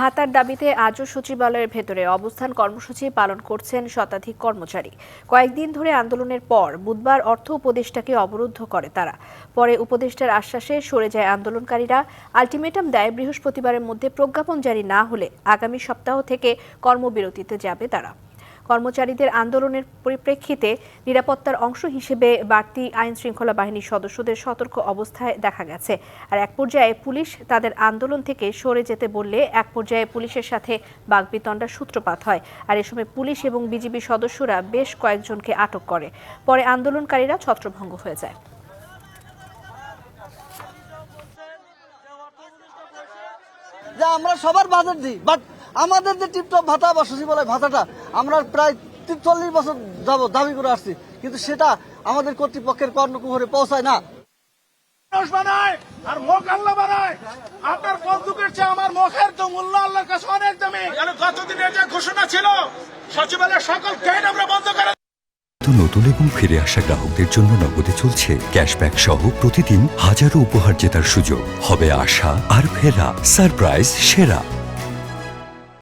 ভাতার দাবিতে আজও সচিবালয়ের ভেতরে অবস্থান কর্মসূচি পালন করছেন শতাধিক কর্মচারী। কয়েকদিন ধরে আন্দোলনের পর বুধবার অর্থ উপদেষ্টাকে অবরুদ্ধ করে তারা। পরে উপদেষ্টার আশ্বাসে সরে যায় আন্দোলনকারীরা। আলটিমেটাম দেয়, বৃহস্পতিবারের মধ্যে প্রজ্ঞাপন জারি না হলে আগামী সপ্তাহ থেকে কর্মবিরতিতে যাবে তারা। কর্মচারীদের আন্দোলনের পরিপ্রেক্ষিতে নিরাপত্তার অংশ হিসেবে বাড়তি আইন শৃঙ্খলা বাহিনীর সদস্যদের সতর্ক অবস্থায় দেখা গেছে। আর এক পর্যায়ে পুলিশ তাদের আন্দোলন থেকে সরে যেতে বললে এক পর্যায়ে পুলিশের সাথে বাগবিতণ্ডার সূত্রপাত হয়। আর এ সময় পুলিশ এবং বিজিবি সদস্যরা বেশ কয়েকজনকে আটক করে। পরে আন্দোলনকারীরা ছত্রভঙ্গ হয়ে যায়। যে আমরা সবার বাজেট দিই বাট আমাদের যে টিপটপ ভাতা বা সচিবালয় ভাতাটা আমরা প্রায় তিরচল্লিশ বছর যাব দাবি করে আসছি। কিন্তু সেটা আমাদের কর্তৃপক্ষের কর্ণকুহরে পৌঁছায় না। বানায় আর মুখ আল্লাহ বানায়। আপনার বন্দুকের চেয়ে আমার মুখের তো মূল্য আল্লাহর কাছে অনেক দামি। কেন গতদিনের যে ঘোষণা ছিল সচিবালয়ের সকল গেট আমরা বন্ধ করে নতুন এবং ফিরে আসা গ্রাহকদের জন্য নগদে চলছে ক্যাশব্যাক সহ প্রতিদিন হাজারো উপহার জেতার সুযোগ। হবে আশা আর ফেরা সারপ্রাইজ সেরা।